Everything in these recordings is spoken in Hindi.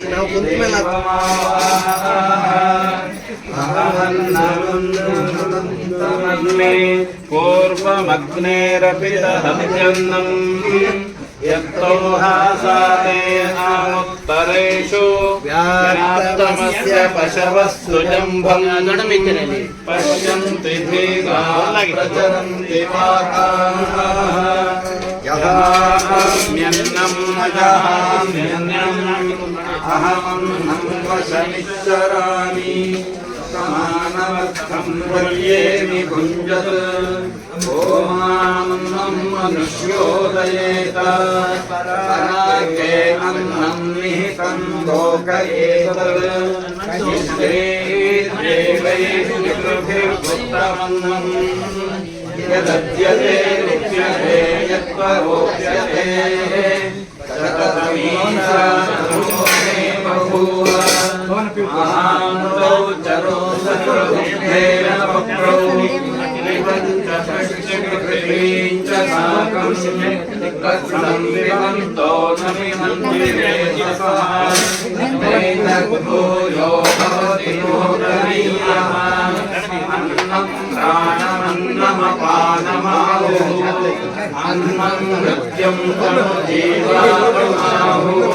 ನಾವು ಕುಂತ ಮೇಲೆ न्मे पूर्वमग्नेरपि दहत्यन्नम् यत्तो हासाते आमुत्तरेषु व्याप्तमस्य पशवस्तु जम्भम् पश्यन्ति धीराः प्रचरन्ति पाकाः यहाम्यन्नम् अजहाम्यन्नम् अहमन्नं वशमिश्चरामि समानवत्थं भुञ्जत्। ओमान्नं मनुष्योदयेत पराके अन्नं निहितं लोक एतत् देवैर्भुक्तमन्नम् यदद्यते रुच्यते यत्त्वरोच्यते शततमीशामे अन्नं प्राणमन्नमपानमाहुः अन्नं नृत्यं तनु जीवावमाहुः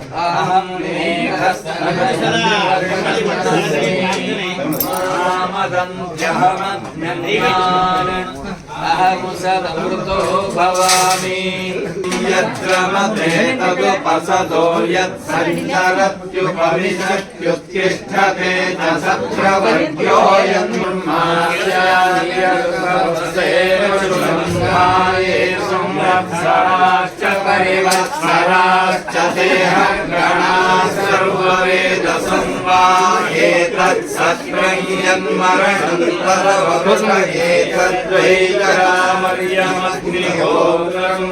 अहमुसदमृतो भवामि यत्र मते तदुपसदो यत्सञ्चरत्युपविशत्युत्तिष्ठते च सत्रवर्ग्योऽयं मार्याये संवत्सराश्च परिवत्सराश्च देहगणाः सर्ववेदसंवा एतत्सत्रयन्मरणं परवरुष एतद्वै करामर्यमग्निहोत्रम्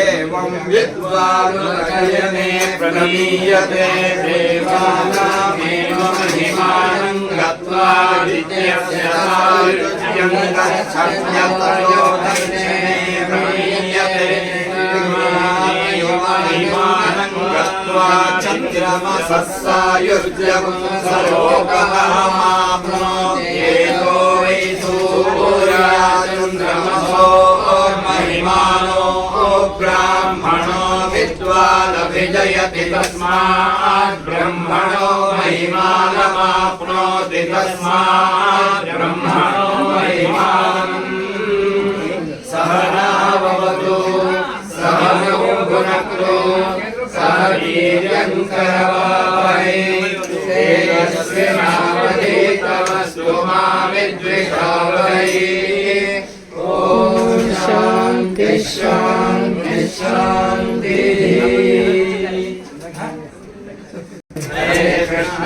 एवं विद्वानुरकयने प्रणीयते देवानामेव महिमानं गत्वा दित्यस्य सायुज्यं गच्छत्यतयो चन्द्रमसः सायुज्यं सरोगमहमाप्नोत्येतो वै सूर्या चन्द्रमसो महिमानो ब्राह्मणो विद्वानभिजयति तस्मात् ब्रह्मणो महिमानमाप्नोति तस्मात् ब्रह्मणो महिमानम् वीर्यङ्करवावहै तेजस्विनावधीतमस्तु मा विद्विषावहै ॐ शान्ति शान्ति शान्ति। हरे कृष्ण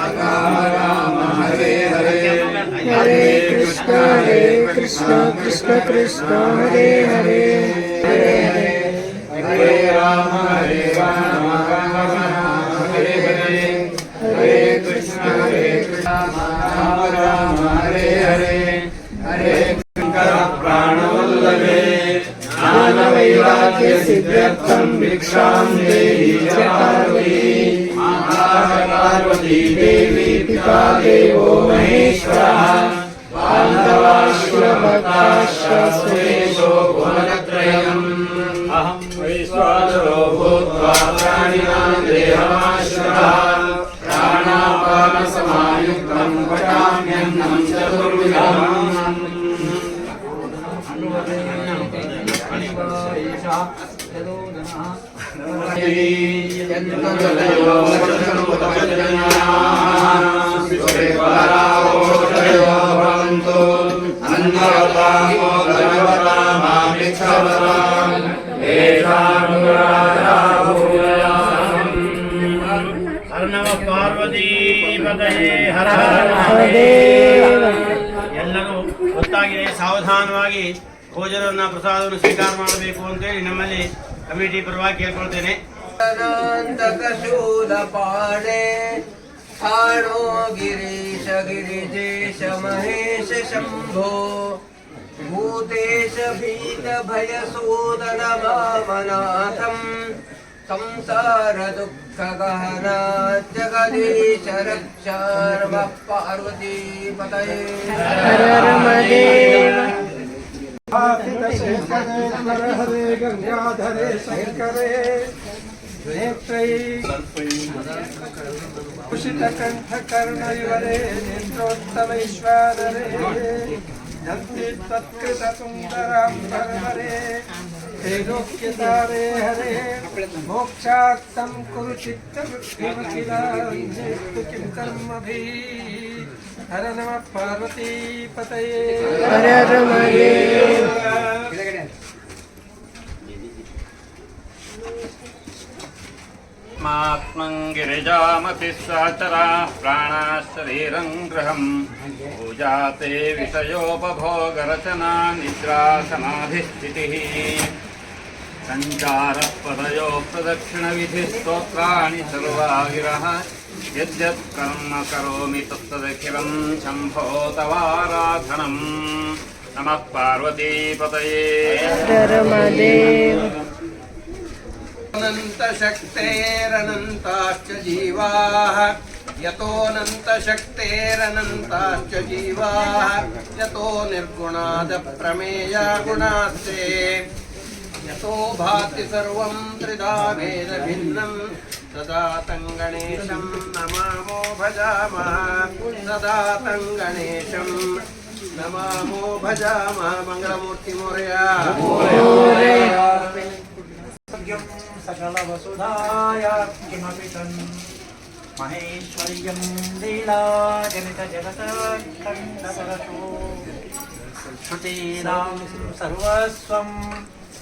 हरे कृष्ण कृष्ण कृष्ण हरे। हरे कृष्ण हरे कृष्ण कृष्ण कृष्ण हरे हरे। हरे हरे। हरे राम हरे राम राम राम हरे हरे। हरे कृष्ण हरे कृष्ण राम राम हरे हरे। हरे शंकर प्राणवल्लभे ज्ञानवैराग्य सिद्ध्यर्थं भिक्षां देहि पार्वती पार्वती देवो ईश्वरः बान्धवाश्वभक्ताश्वसुरेशो भुवनत्रयम् अहं वैश्वानरो भूत्वा प्राणिनां देहमाश्रः प्राणापानसमायुक्तं पठाम्यन्नं चतुर्विधम् यन्त्रदलयो वचनमुपजनाः ಎಲ್ಲರೂ ಗೊತ್ತಾಗಿದೆ ಸಾವಧಾನವಾಗಿ ಭೋಜನವನ್ನ ಪ್ರಸಾದವನ್ನು ಸ್ವೀಕಾರ ಮಾಡಬೇಕು ಅಂತೇಳಿ ನಮ್ಮಲ್ಲಿ ಕಮಿಟಿ ಪರವಾಗಿ ಕೇಳ್ಕೊಳ್ತೇನೆ. स्थाणो गिरीश गिरिजेश महेश शम्भो भूतेश भीतभयसूदन मामनाथम् संसारदुःखगहना जगदीश रक्षार्मः पार्वतीपतये। हर हर महादेव हरे गंगाधरे शंकरे नेत्रै कुशितकण्ठकर्णयुवरे नेत्रोत्तमैश्वादरे जन्ति तत्कृतसुन्दरां त्रैलोक्यतारे हरे मोक्षार्थं कुरु चित्तवृत्तिमखिलाञ्जेत्तु किं कर्मभिः हर नमः हर महादेव मात्मं गिरिजामति साचरा प्राणाः शरीरं गृहम् पूजा ते विषयोपभोगरचना निद्रा समाधिस्थितिः सञ्चारः पदयो प्रदक्षिणविधिस्तोत्राणि सर्वागिरः यद्यत् कर्म करोमि तत्तदखिलं शम्भो तवाराधनम् नमः पार्वतीपतये हर हर महादेव अनन्तशक्तेरनन्ताश्च जीवाः। यतोऽनन्तशक्तेरनन्ताश्च जीवाः। यतो निर्गुणादप्रमेया गुणास्ते यतो भाति सर्वं त्रिधा भेदभिन्नं। सदा तं गणेशं नमामो भजामः। सदा तं गणेशं नमामो भजामः। मङ्गलमूर्तिमोर्या भाग्यं सकलवसुधाय किमपि तन् महेश्वर्यं लीलाजनितजगत्कण्डपरशो श्रुतीनां सर्वस्वं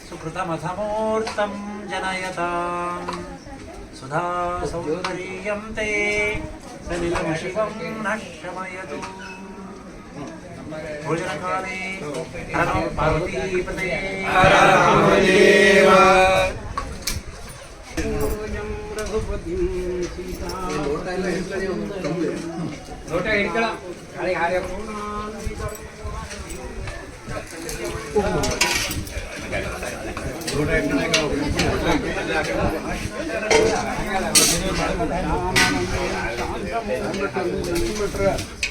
सुकृतमथमूर्तं जनयताम् सुधा सौन्दर्यं ते सलिलं शिवं नः शमयतु। भोजनकाले हर ನೋಟ ಹಿಡ್ಕೊಳ ಕಾಳಿಗೆ ಹಾರ್ಯ ನೋಟ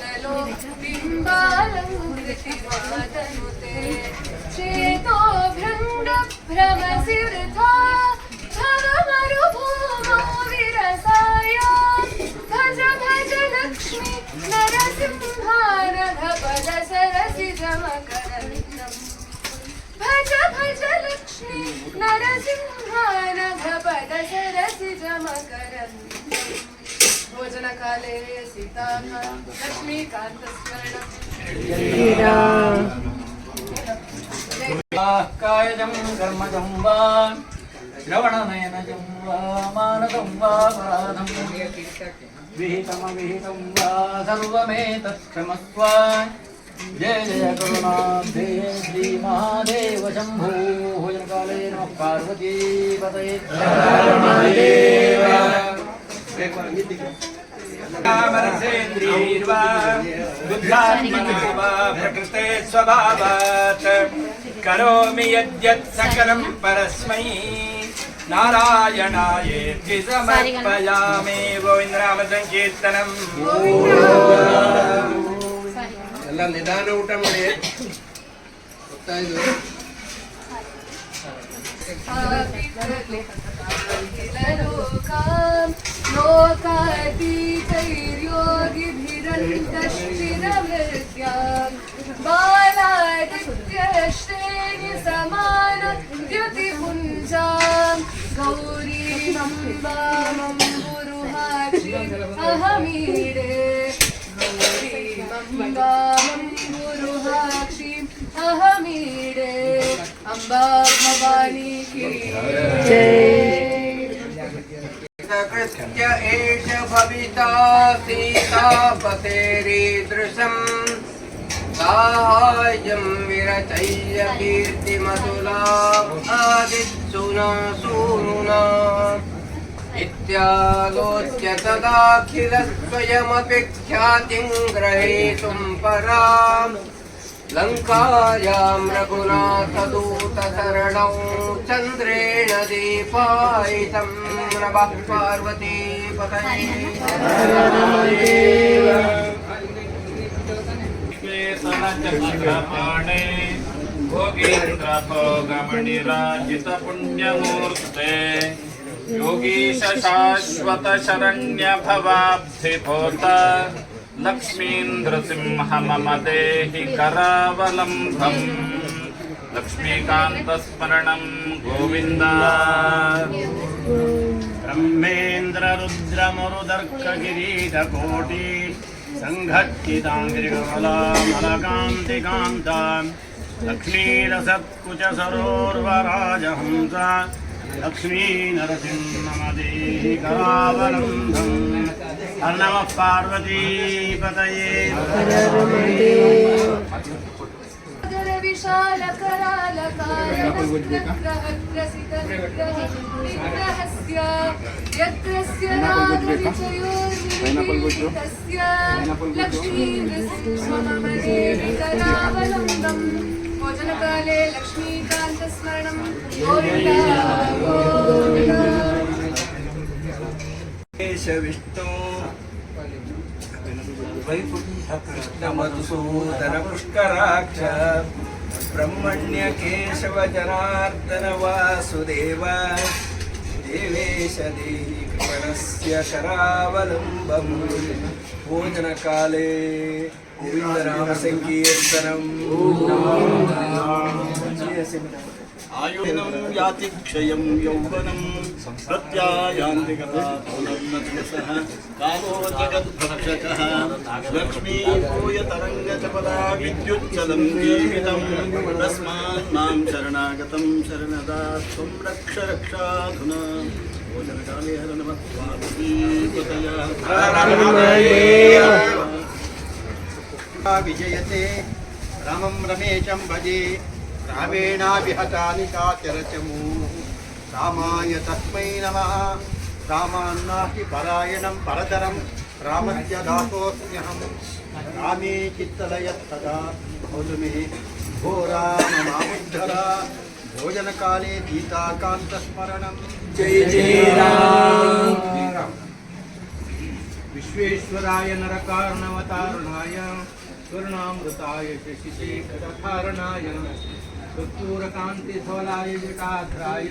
बिम्बालं कृति वादनुते चेतो भृङ्ग भ्रमसि वृथा भव मरुभूमौ विरसाय भज भज लक्ष्मी नरसिंहारघ पद सरसि जमकरन्दम् भोजनकाले सीताः लक्ष्मीकान्तस्मरणम् कायजं कर्मजं वा श्रवणनयनजं वा मानसं वा पराधं विहितमविहितं वा सर्वमेतत्क्षमस्व। जय जय करुणाब्धे श्रीमहादेव शम्भो। भोजनकाले नमः पार्वती पतये। रामरसेन्द्रियैर्वा बुद्धात्मनैर्वा प्रकृते स्वभावात् करोमि यद्यत् सकलं परस्मै नारायणायेति समर्पयामि गोविन्दरामसङ्कीर्तनम् ಎಲ್ಲ ನಿಧಾನ ಊಟ ಮಾಡಿ ಗೊತ್ತಾ ಇದು लोकान् लोकातीतैर्योगिभिरन्तश्चिरमृत्यान् बालादित्यश्रेणि समान द्युतिपुञ्जां गौरीमम्बामं गुरुहाक्षि अहमीडे गौरीमम्बामं गुरुहाक्षिम् अहमीडे अम्बा भवानी की कृत्य एष भविता सीतापतेरीदृशम् साहाय्यं विरचय्य कीर्तिमधुला आदित्सुना सूनुना इत्यालोच्य तदाखिलस्वयमपि ख्यातिं ग्रहीतुं पराम्। लङ्कायां रघुनाथदूतशरणौ चन्द्रेण दीपायितं नेतनचन्द्रपाणे भोगीन्द्रतोमनिराजित पुण्यमूर्ते योगीशशाश्वतशरण्यभवाब्धिभोत। शाश्वत शरण्यभवाब्धिभूत लक्ष्मीन्द्रसिंह मम देहि करावलम्बम् लक्ष्मीकान्तस्मरणं गोविन्द ब्रह्मेन्द्ररुद्रमरुदर्कगिरीटकोटि सङ्घट्टिताङ्गिरिकमलामलकान्तिकान्तां लक्ष्मीरसत्कुचसरोर्वराजहंस लक्ष्मीनरसिंहमदेहि करावलम्बम् नमः पार्वतीपतये सागर विशाल कराल कारणग्रहग्रसितविग्रहस्य यत्रस्य नागविजयोर्विहीतस्य लक्ष्मीनृसिंहमदेविकरावलम्बम् भोजनकाले लक्ष्मीकान्तस्मरणं गोविन्द गोविन्द विष्णु कृष्णमधुसूदन पुष्कराक्ष ब्रह्मण्य केशव जनार्दन वासुदेव देवेश देहि कृपणस्य करावलम्बम् भोजनकाले గోవిందనామ సంకీర్తనం ఆయుధం యాతి క్షయం యౌవనం ప్రత్యాయాంతి కామో జగద్భక్షక లక్ష్మీ భూయ తరంగచపదా విద్యుచ్చలం జీవితం తస్మాన్ మాం శరణాగతం శరణదా త్వం రక్ష రక్షాధునా భోజనకాలే హర నమ విజయతే రమం రమేశం భజే రామేణాభిహతాని చాచరచము రామాయ తస్మై నమ రామాన్నాకి పరాయణం పరతరం రామస్య దాసోస్మ్యహం రామే చిత్తలయత్తదా భవతు మే భో రామమాముద్ధర భోజనకాలే గీతాకాంతస్మరణం జయ జయ రామ్ విశ్వేశ్వరాయ నరకారణవతారణాయ स्वर्णामृताय शशिशेखरधारणाय कर्पूरकान्तिधवलाय जटाध्राय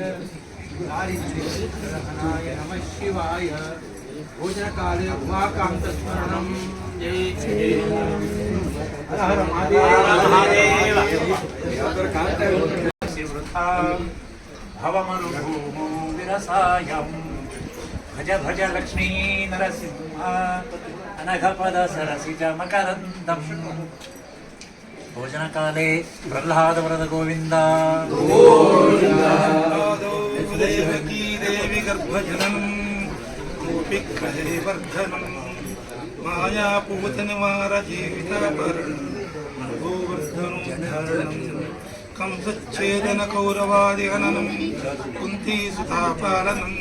दारिद्र्यहनाय नमः शिवाय। भोजनकाले उमाकान्तस्मरणं। हर हर महादेव। विरसायम् भज भज लक्ष्मी नरसिंह। अनघपद सरसिज मकरन्दम् भोजनकाले प्रह्लादवरद गोविन्द देवकी देवी गर्भजननं गोपिकले वर्धनं मायापूतनिवार जीविताभरणं गोवर्धनोद्धरणं कंसच्छेदन कौरवादिहननं कुन्तीसुतापालनम्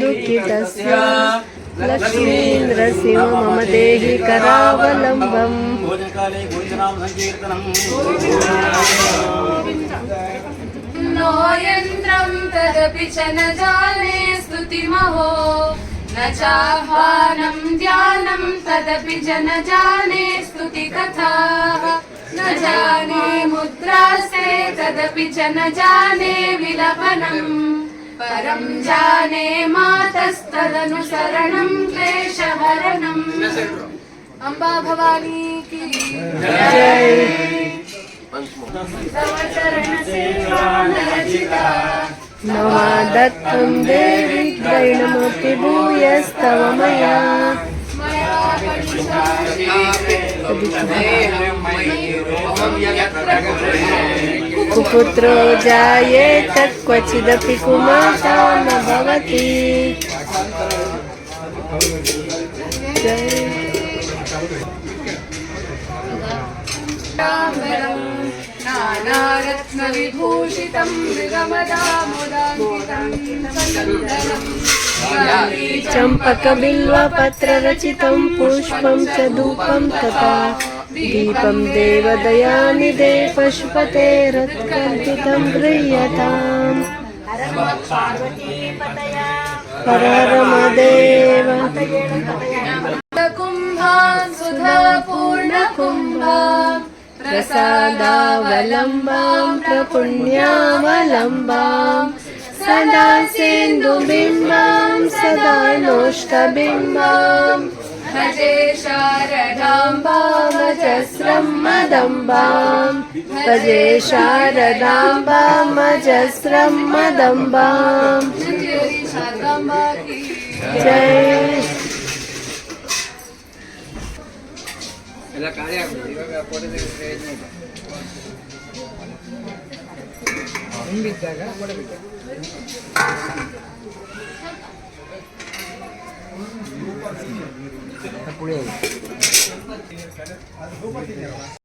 दुःखितस्य लक्ष्मीन्द्रसिंह मम देहि करावलम्बम् भोजनकाले भोजनां सङ्कीर्तनम् नो यन्त्रं तदपि च न जाने स्तुतिमहो न चाह्वानं ध्यानं तदपि च न जाने स्तुतिकथाः न जाने मुद्रास्ते तदपि च न जाने विलपनम् परं जाने मातस्तदनुसरणं क्लेशहरणम् अम्बा भवानी की जय तव चरणसेवा नरचिता नवा दत्तं देवि त्रैणमपि भूयस्तव मया मया कुपुत्रो जायेत क्वचिदपि कुमाता न भवति जय पीताम्बरम् नानारत्नविभूषितं मृगमदामुदाङ्कितं चन्दनम् चम्पकबिल्वपत्ररचितं पुष्पं च धूपं तथा दीपं देवदयानिदे पशुपतेरत्कल्पितं गृह्यताम्। हर प्रसादावलम्बां, प्रपुण्यावलम्बां, सदा सेन्दुबिम्बां सदा नोष्टबिम्बां। भजे शारदाम्बामजस्रं मजस्रं मदम्बां भजे शारदाम्बामजस्रं मदम्बां मञ्जरी शारदाम्बा जय ಎಲ್ಲ ಖಾಲಿ ಆಗ್ಬೋದು ಇವಾಗ ಫೋಟೋ ತೆಗೆದ್ರೆ ಏನಿಲ್ಲ ಹಿಂಬಿದ್ದಾಗ ಕೊಡಬೇಕು